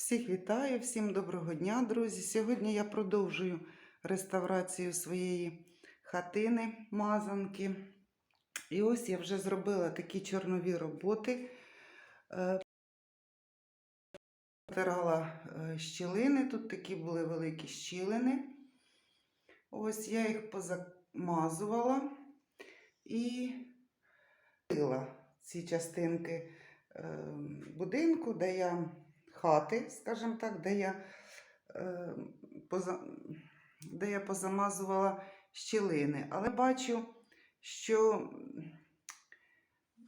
Всіх вітаю, всім доброго дня, друзі. Сьогодні я продовжую реставрацію своєї хатини, мазанки. І ось я вже зробила такі чорнові роботи. Е, Протирала е, щілини, тут такі були великі щілини. Ось я їх позамазувала і ці частинки е, будинку, де я хати, скажімо так, де я, е, де я позамазувала щілини. Але бачу, що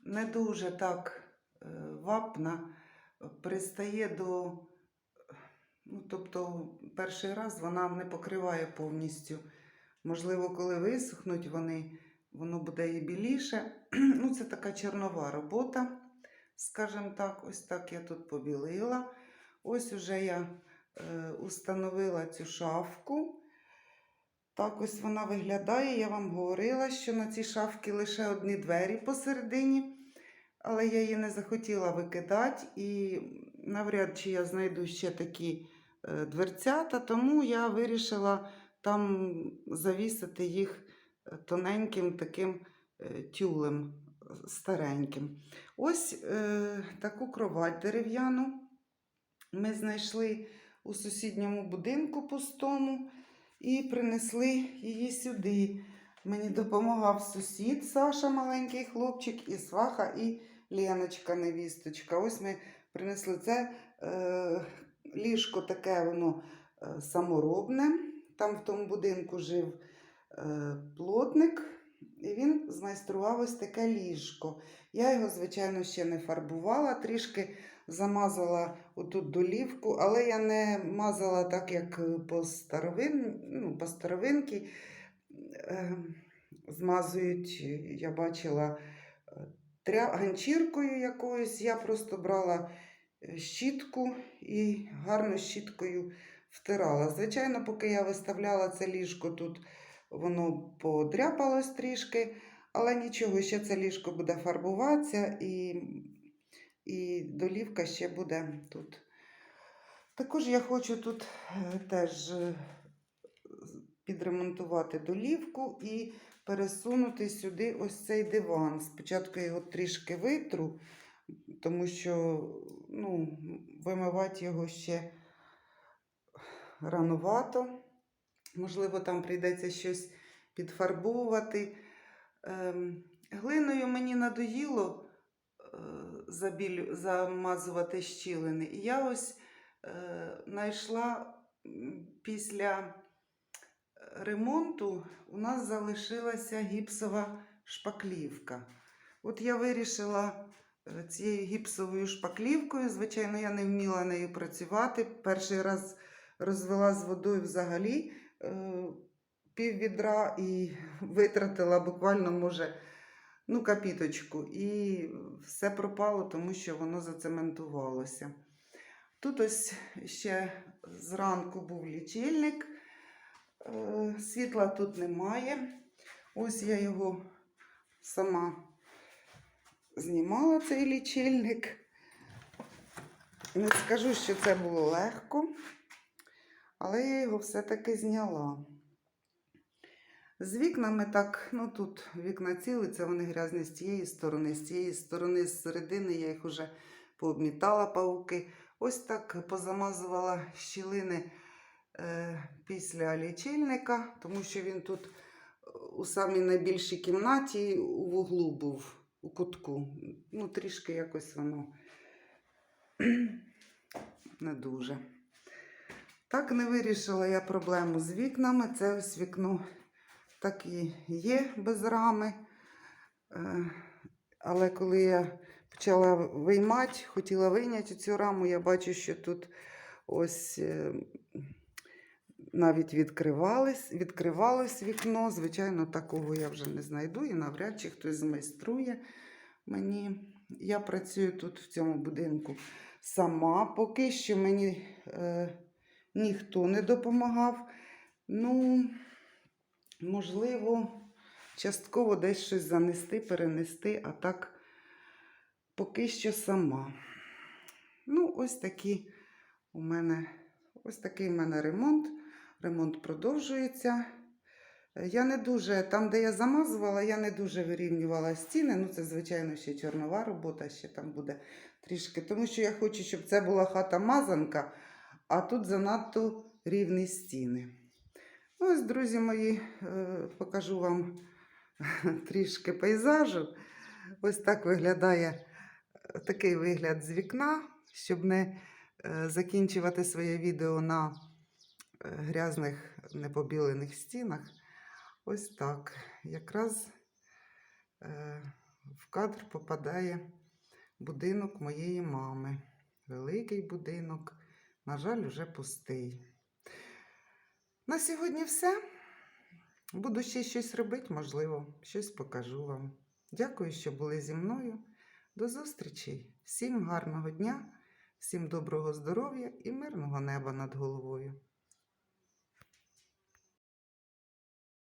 не дуже так е, вапна пристає до. Ну, тобто, перший раз вона не покриває повністю. Можливо, коли висохнуть вони, воно буде і біліше. Ну, це така чорнова робота, скажімо так, ось так я тут побілила. Ось уже я е, установила цю шафку. Так ось вона виглядає. Я вам говорила, що на цій шафці лише одні двері посередині, але я її не захотіла викидати і навряд чи я знайду ще такі е, дверцята, тому я вирішила там завісити їх е, тоненьким таким тюлем стареньким. Ось е, таку кровать дерев'яну ми знайшли у сусідньому будинку пустому і принесли її сюди. Мені допомагав сусід Саша, маленький хлопчик, і сваха, і Леночка, невісточка. Ось ми принесли це е, ліжко таке воно е, саморобне. Там в тому будинку жив е, плотник, і він змайстрував ось таке ліжко. Я його, звичайно, ще не фарбувала, трішки замазала отут долівку, але я не мазала так, як по, старовин, ну, по старовинки. Е, змазують, я бачила е, тря... ганчіркою якоюсь. Я просто брала е, щітку і гарно щіткою втирала. Звичайно, поки я виставляла це ліжко, тут воно подряпалось трішки, але нічого, ще це ліжко буде фарбуватися і, і долівка ще буде тут. Також я хочу тут е, теж е, підремонтувати долівку і пересунути сюди ось цей диван. Спочатку його трішки витру, тому що ну, вимивати його ще ранувато. Можливо, там прийдеться щось підфарбовувати. Ем, глиною мені надоїло е, замазувати щілини. І я ось е, знайшла після ремонту у нас залишилася гіпсова шпаклівка. От я вирішила е, цією гіпсовою шпаклівкою, звичайно, я не вміла нею працювати. Перший раз розвела з водою взагалі е, пів відра і витратила буквально, може, ну, капіточку. І все пропало, тому що воно зацементувалося. Тут ось ще зранку був лічильник. Е, Світла тут немає. Ось я його сама знімала цей лічильник. Не скажу, що це було легко, але я його все-таки зняла. З вікнами так, ну тут вікна цілиться, вони грязні з цієї сторони, з цієї сторони, з середини я їх вже пообмітала пауки. Ось так позамазувала щілини е, після лічильника, тому що він тут е, у самій найбільшій кімнаті у вуглу був, у кутку. Ну, трішки якось воно не дуже. Так не вирішила я проблему з вікнами. Це ось вікно так і є без рами. Е, Але коли я почала виймати, хотіла вийняти цю раму, я бачу, що тут ось е, навіть відкривалось, відкривалось вікно. Звичайно, такого я вже не знайду і навряд чи хтось змайструє мені. Я працюю тут в цьому будинку сама. Поки що мені е, ніхто не допомагав. Ну, можливо, частково десь щось занести, перенести, а так поки що сама. Ну, ось такі у мене ось такий в мене ремонт. Ремонт продовжується. Я не дуже, там, де я замазувала, я не дуже вирівнювала стіни. Ну, це, звичайно, ще чорнова робота, ще там буде трішки. Тому що я хочу, щоб це була хата мазанка, а тут занадто рівні стіни. Ось, друзі мої, е, покажу вам трішки пейзажу. Ось так виглядає е, такий вигляд з вікна, щоб не е, закінчувати своє відео на грязних непобілених стінах. Ось так. Якраз в кадр попадає будинок моєї мами. Великий будинок, на жаль, уже пустий. На сьогодні все. Буду ще щось робити, можливо, щось покажу вам. Дякую, що були зі мною. До зустрічі! Всім гарного дня, всім доброго здоров'я і мирного неба над головою.